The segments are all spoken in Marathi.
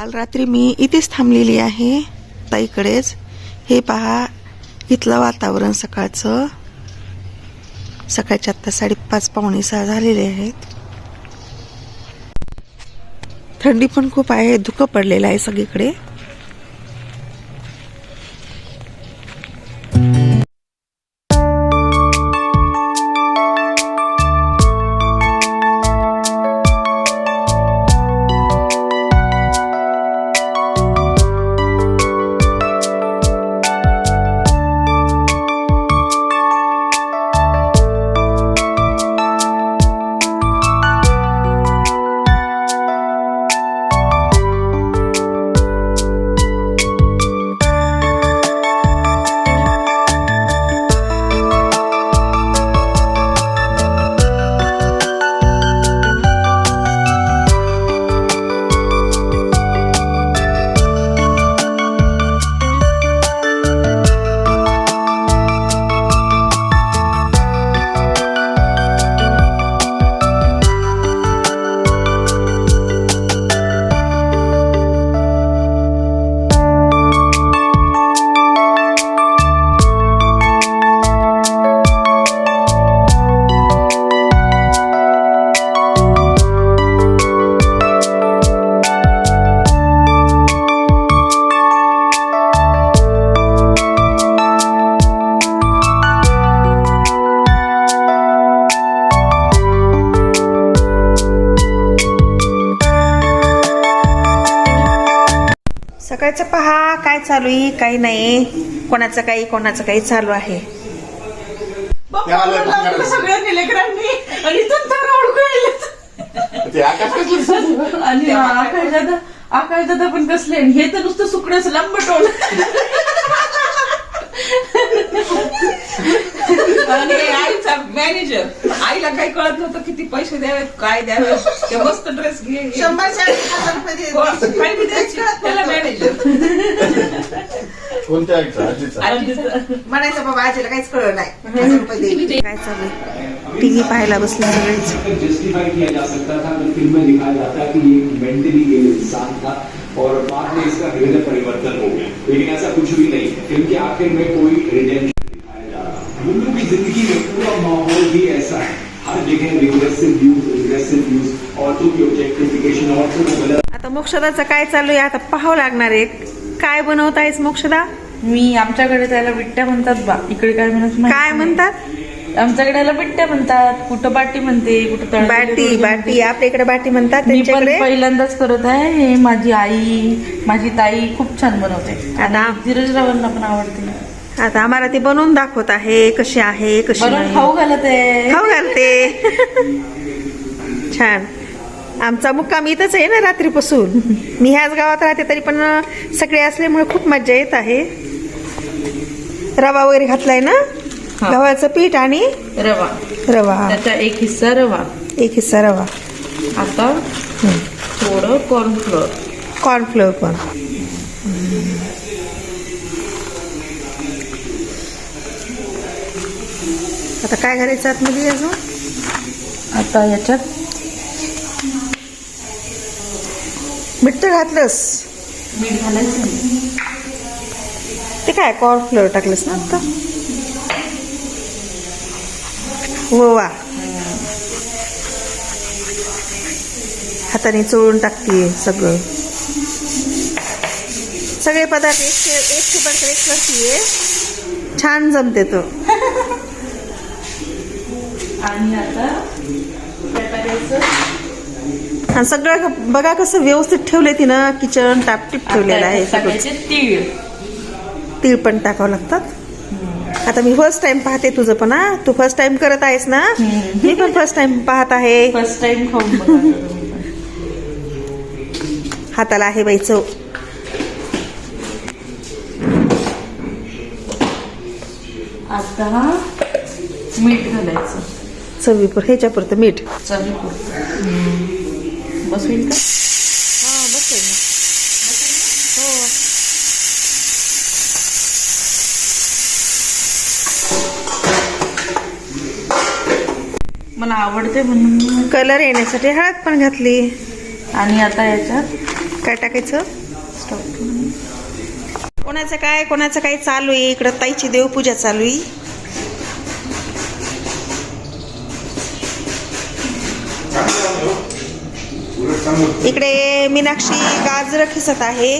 काल रात्री मी इथेच थांबलेली आहे ताईकडेच. हे पहा इथलं वातावरण सकाळचं. सकाळच्या आत्ता साडेपाच पावणे सहा झालेले आहेत. थंडी पण खूप आहे धुकं पडलेलं आहे सगळीकडे. सकाळचं पहा काय चालू आहे काही नाही. कोणाचं काही कोणाचं काही चालू आहे. करायचं. आणि आकाश कसलं? दिसतं? आणि आकाश दादा आकाश दादा पण कसले? आणि हे तर नुसतं सुकण्याच लंबटोल. आणि आईचा मॅनेजर आईला काही कळत नव्हतं किती पैसे द्यावेत काय द्यावेत ते मस्त ड्रेस घे. घे. शंभर चाळीस हजार रुपये दे- हो, काही बी द्यायची. त्याला मॅनेजर कोणत्या आईचा? आजीचा? म्हणायचं बाबा आजीला काहीच कळलं नाही. हजार रुपये दे. काय चालू आहे? टीव्ही पाहायला बसले सगळेच. जस्टिफाई किया जा सकता था अगर फिल्म में दिखाया जाता कि ये एक मेंटली इल इंसान था और बाद में इसका हृदय परिवर्तन हो गया। लेकिन ऐसा कुछ भी नहीं है फिल्म के आखिर में कोई रिडेम्पशन मोक्षदाचं काय चालू आहे? आता पाहावं लागणार आहे. काय बनवत आहेस मोक्षदा? मी आमच्याकडे त्याला बिट्ट्या म्हणतात बा. इकडे काय म्हणत काय. म्हणतात? आमच्याकडे याला बिट्ट्या म्हणतात. कुठं बाटी म्हणते कुठं तळलेली बाटी बाटी. आपल्या इकडे बाटी म्हणतात मी पण त्यांच्याकडे? पहिल्यांदाच करत आहे. हे माझी आई माझी ताई खूप छान बनवते. आता धीरज रावांना पण आवडते. आता आम्हाला ते बनवून दाखवत आहे. कशी आहे कशी बनवून नाही. खाऊ घालत. आहे खाऊ घालते. छान. आमचा मुक्काम इथंच आहे ना रात्रीपासून. मी ह्याच गावात राहते तरी पण सगळे असल्यामुळे खूप मजा येत आहे. रवा वगैरे घातलाय ना. गव्हाचं पीठ आणि रवा. रवा. त्याचा एक हिस्सा रवा. एक हिस्सा रवा. आता थोडं कॉर्नफ्लोअर कॉर्नफ्लोअर पण. आता काय घालायचं आतमध्ये अजून? आता याच्यात मीठ तर घातलंस. मीठ घालायचं ते काय कॉर्नफ्लोअर टाकलंस ना आता? हो वा हाताने चोळून टाकते सगळं. सगळे पदार्थ एक एक पदार्थ एक करते छान जमते तो. आणि आता आणि सगळं बघा कसं व्यवस्थित ठेवले तिनं किचन टापटीप ठेवलेलं आहे तीळ. तीळ पण टाकावं लागतात. आता मी फर्स्ट टाइम पाहते तुझं पण हा. तू फर्स्ट टाइम करत आहेस ना? मी पण फर्स्ट टाइम पाहत आहे. फर्स्ट टाइम खाऊन. हाताला आहे बाई चव. आता मीठ घालायचं. चवीपर ह्याच्यापुरतं मीठ. चवीपुरतं बस होईल का? मला आवडते म्हणून कलर येण्यासाठी हळद पण घातली. आणि आता याच्यात काय टाकायचं? कोणाचं काय कोणाचं काय चालू आहे? इकडं ताईची देवपूजा चालू आहे. इकडे मीनाक्षी गाजर खिसत आहे.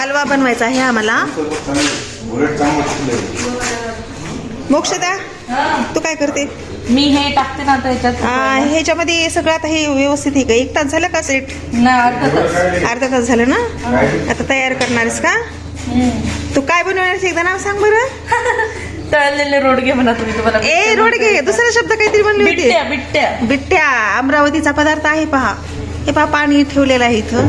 हलवा बनवायचा आहे आम्हाला. मोक्षदा तू काय करते? मी हे टाकते ना ह्याच्यामध्ये सगळं आता हे व्यवस्थित आहे का? एक तास झालं का सेट? अर्धा तास. झालं ना? आता तयार करणारस का? तू काय बनवणार एकदा नाव सांग बरं. तळलेले रोडगे म्हणा तुम्ही तुम्हाला ए रोडगे दुसरा शब्द काहीतरी म्हणली बिट्ट्या बिट्ट्या. बिट्ट्या अमरावतीचा पदार्थ आहे पहा. हे पहा पाणी ठेवलेलं आहे इथं.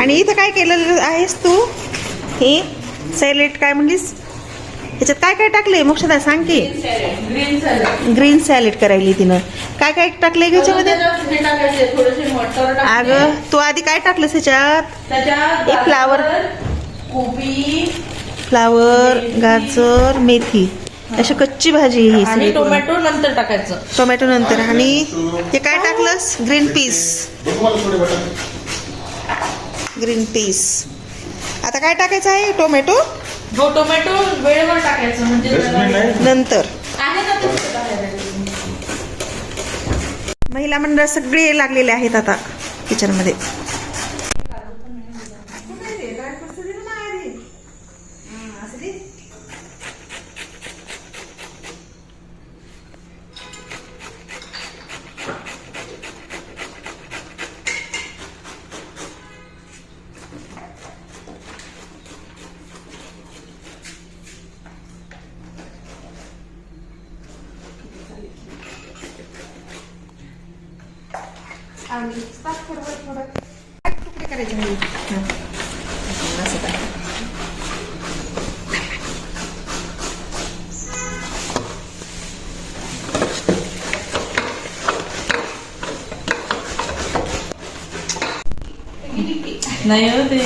आणि इथं काय केलेलं आहेस तू? हे सॅलेड काय म्हणलीस? ह्याच्यात काय काय टाकलंय? मोक्षदा सांग की. ग्रीन सॅलड करायली तिनं. काय काय टाकलंय ह्याच्यामध्ये. अगं तू आधी काय टाकलंस ह्याच्यात? त्याच्यात एक फ्लावर. कोबी फ्लावर गाजर मेथी. अशी कच्ची भाजी ही सगळी. टोमॅटो नंतर टाकायचं. टोमॅटो नंतर. आणि हे काय टाकलंस? Green peas. Green peas. आता काय टाकायचं आहे? टोमॅटो? जो टोमॅटो वेळेवर टाकायचं म्हणजे नंतर. आहे ना तुमच्या बाहेर? महिला मंडळ सगळे लागलेले आहेत आता किचनमध्ये तुकडे करायचे म्हणजे. असं करा. नाही हो ते.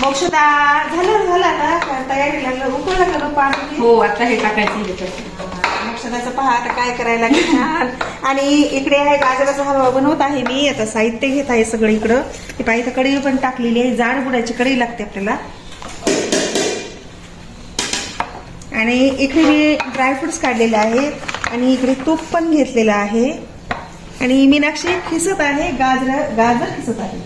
मोक्षदा झालं झालं ना का तयारी लागलं. उकळ लागलं पाणी? हो आता हे टाकायचं याच्यात. पहा आता काय करायला घेणार छान आणि इकडे आहे गाजराचा हलवा बनवत आहे मी. आता साहित्य घेत आहे सगळं इकडं. हे पाहिजे इथं कढई पण टाकलेली आहे. जाड बुडाची कढई लागते आपल्याला. आणि इकडे मी ड्रायफ्रुट्स काढलेले आहेत आणि इकडे तूप पण घेतलेलं आहे. आणि मीनाक्षी खिसत आहे. गाजर गाजर खिसत आहे.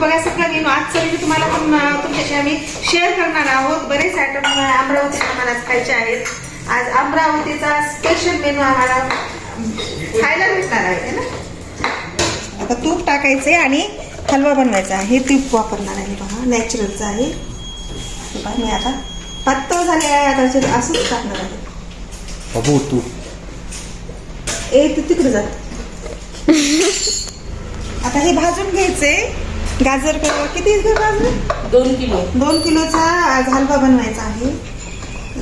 बघा सगळं मेनू आजचा मेनू तुम्हाला पण तुमच्याशी आम्ही शेअर करणार आहोत. बरेच आयटम अमरावती आम्हाला खायचे आहेत. आज अमरावतीचा स्पेशल मेनू आम्हाला खायला भेटणार आहे ना? आता तूप टाकायचे आणि हलवा बनवायचा आहे. हे तूप वापरणार आहे पहा नॅचरलचं आहे. मी आता पातळ झाले आहे आता असंच टाकणार आहे. अबू तू ए तू तिकडे जात आता हे भाजून घ्यायचे गाजर क- किती गाजर दोन किलो दोन किलोचा आज हलवा बनवायचा आहे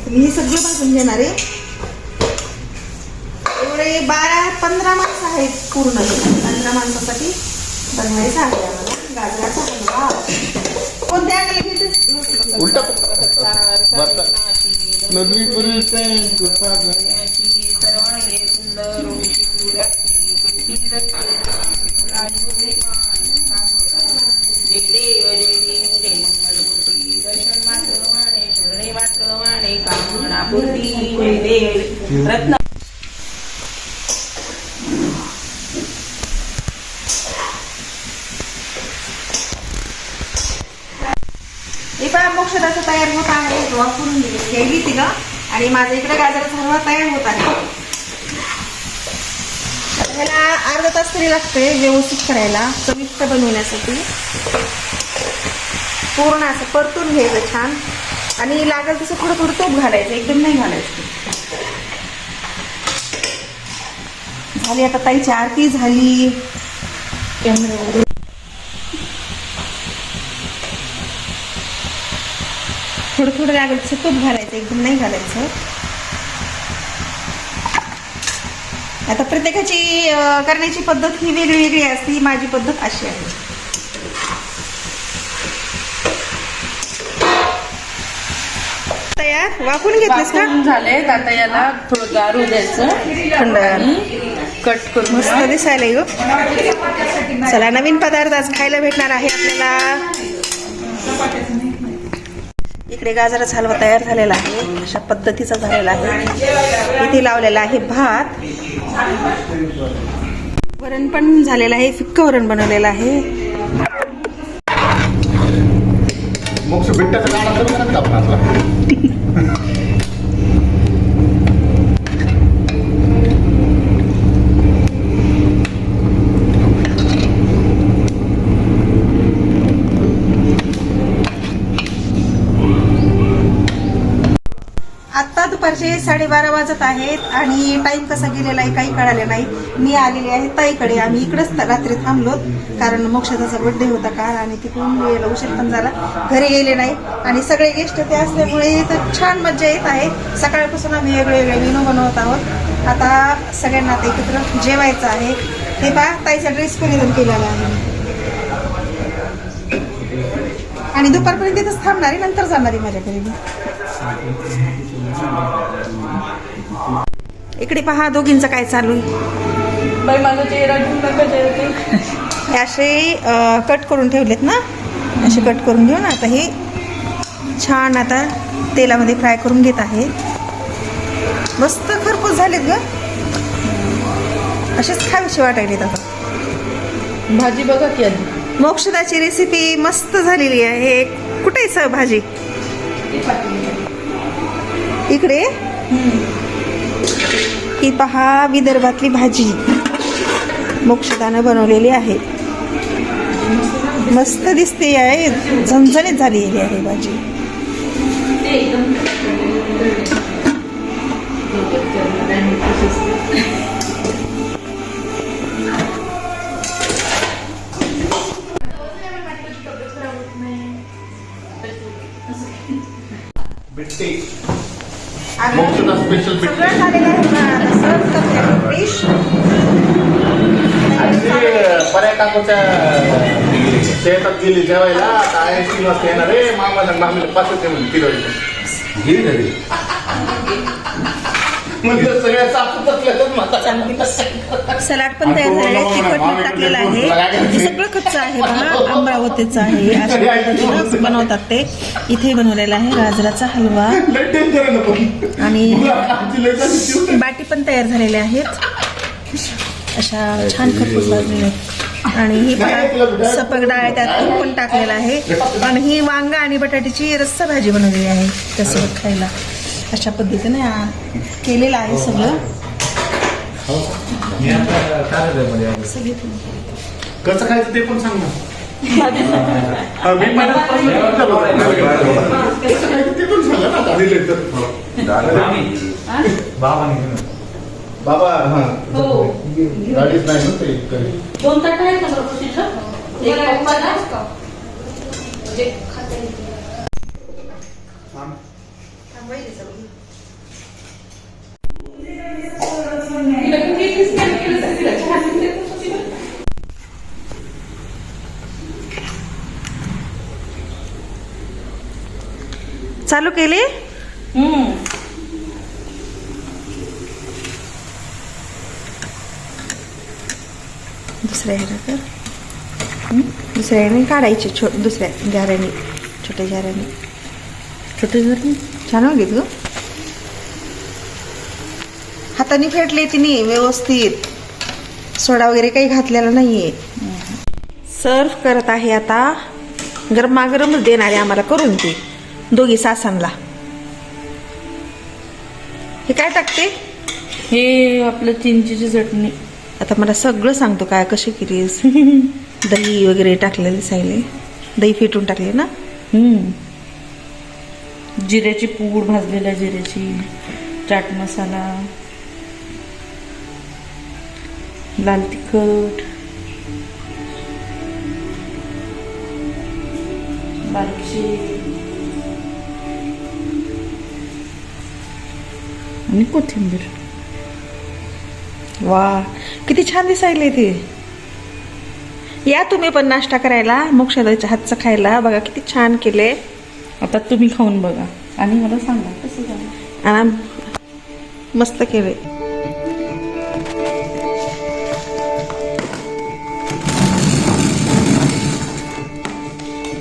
मी हे सगळं भाजून घेणार आहे एवढे बारा पंधरा माणसं आहेत पूर्ण हे. पंधरा माणसासाठी बनवायचं आहे आम्हाला गाजराचा हलवा कोणत्या उलटा पूर्वी जय देव जय देव जय मंगलमूर्ती दर्शन मात्र माने शरणे मात्र माने कामनापूर्ती जय देव. रत्न हे पण मोक्षदाचं तयार होत आहे. वापरून घ्यायली तिला आणि माझ्या इकडे गाजराचा हलवा तयार होत आहे. ह्याला अर्धा तास तरी लागते व्यवस्थित करायला चविष्ट बनवण्यासाठी. पूर्ण असं परतून घ्यायचं छान. आणि लागेल तसं थोडं थोडं तूप घालायचं एकदम नाही घालायचं. झाली आता ताईची आरती झाली. थोडं थोडं लागेल तसं तूप घालायचं एकदम नाही घालायचं. आता प्रत्येकाची करण्याची पद्धत ही वेगळी वेगळी असते ही माझी पद्धत अशी आहे. तयार वाकून घेतलीस का? झाले आता याला थोडं गारू द्यायचं. थंड कट करून मस्त दिसायला येऊ चला नवीन पदार्थ आज खायला भेटणार आहे आपल्याला. इकडे गाजरच हलवा तयार झालेला आहे अशा पद्धतीचा झालेला आहे. इथे लावलेला आहे भात. वरण पण झालेलं आहे फिक्क वरण बनवलेलं आहे. मोक्ष बिट्ट्याचा दुपारचे साडेबारा वाजत आहेत आणि टाईम कसा गेलेला आहे काही कळाले नाही. मी आलेली आहे ताईकडे. आम्ही इकडंच रात्री थांबलो. कारण मोक्षदाचा बड्डे होता काल आणि तिकडून यायला उशीर पण झाला. घरी गेले नाही. आणि सगळे गेस्ट ते असल्यामुळे तर छान मज्जा येत आहे. सकाळपासून आम्ही वेगळे वेगळे मेनू बनवत आहोत. आता सगळ्यांना आता एकत्र जेवायचं आहे. हे पहा ताईचा ड्रेस परिधान केलेला आहे. आणि दुपारपर्यंत तिथंच थांबणार आहे. नंतर जाणार आहे माझ्या घरी मी. इकडे पहा दोघींचं काय चालू आहे बाई माझा चेहरा घेऊन नका चेहरा हे असे कट करून ठेवलेत ना? असे कट करून घेऊन आता हे छान आता तेलामध्ये फ्राय करून घेत आहे. मस्त खरपूस झालेत ग. असेच खावीशी वाटायलेत आता. भाजी बघा की आधी. मोक्षदाची रेसिपी मस्त झालेली आहे. कुठे सर भाजी? इकडे. ही पहा विदर्भातली भाजी. मोक्षदानं बनवलेली आहे. मस्त दिसते आहे. झणझणीत झालेली आहे भाजी. मोक्षदा स्पेशल बिट्टे सगळं झालेलं आहे ना आता serve करते मी fish. आणि ते पर्या काकूच्या शेतात गेली जेवायला आता आय तीन वाजता येणार रे मामा मामीला पाच होते म्हणजे किलो गेली घरी. म्हणजे सगळ्या असल्यातच सलाड पण तयार झालेलं आहे तिखट मीठ टाकलेलं आहे. हे सगळं कच्चं आहे बघा अमरावतीचं आहे अशा पद्धतीनं बनवतात ते. इथे बनवलेला आहे गाजराचा हलवा. आणि झाली. बाटी पण तयार झालेल्या आहेत. अशा छान आहेत आणि ही बघा, सपक डाळ आहे, त्यात तूप पण टाकलेलं आहे. आणि ही वांगा आणि बटाट्याची रस्सा भाजी बनवलेली आहे त्यासोबत खायला. अशा पद्धतीने केलेलं आहे सगळं. सगळे कसं खायचं ते पण सांग ना. हा. कसं खायचं ते पण सांगा बाबा हा. गाडीच नाही ना ते. दोन ताट आहेत का चालू केले? दुसऱ्या ह्याला कर. हं? दुसऱ्या ह्याने काढायचे छो दुसऱ्या घाऱ्याने छोट्या घाऱ्याने छोटे घारे छान वागेत ग हाताने फेटले तिने व्यवस्थित. सोडा वगैरे काही घातलेला नाहीये. सर्व करत आहे आता. गरमागरमच देणार आम्हाला करून ती दोघी सासांना हे काय टाकते? हे आपलं चिंचेची चटणी. आता मला सगळं सांगतो काय कशी केलीस. दही वगैरे टाकलेले सायले. दही फेटून टाकले ना? हम्म. जिऱ्याची पूड भाजलेल्या जिऱ्याची चाट मसाला लाल तिखट बारकशी आणि कोथिंबीर. वा किती छान दिसायले ते. या तुम्ही पण नाश्ता करायला मोक्षदाच्या हातचं खायला. बघा किती छान केले. आता तुम्ही खाऊन बघा. आणि मला सांगा. कसं झालं? आणि मस्त केले.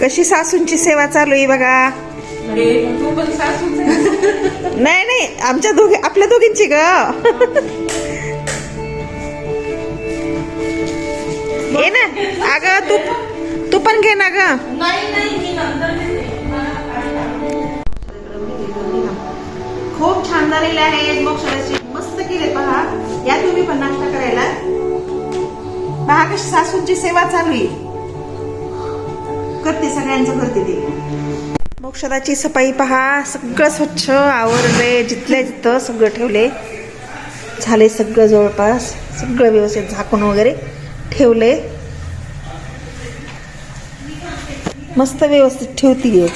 कशी सासूंची सेवा चालू आहे बघा? अरे तू पण सासूच आहे. नाही नाही आमच्या दोघी आपल्या दोघींची ग. ये ना. अगं तू तू पण घे ना ग. खूप छान झालेले मोक्षराचे मस्त केले पहा. या तुम्ही पण नाश्ता करायला. पहा कशी सासूंची सेवा चालू आहे. करते सगळ्यांचं करते ते. मोक्षदाची सफाई पहा. सगळं स्वच्छ आवरले जिथल्या जिथं सगळं ठेवले. झाले सगळं जवळपास. सगळं व्यवस्थित झाकून वगैरे ठेवले. मस्त व्यवस्थित ठेवतीये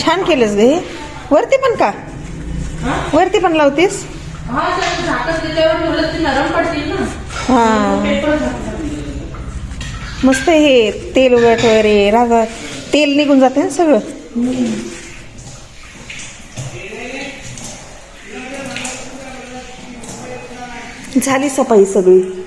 छान केलंस ग हे. वरती पण का? वरती पण लावतेस? हा हा. मस्त हे तेल उलट वगैरे राहता तेल निघून जाते ना सगळं. झाली सफाई सगळी.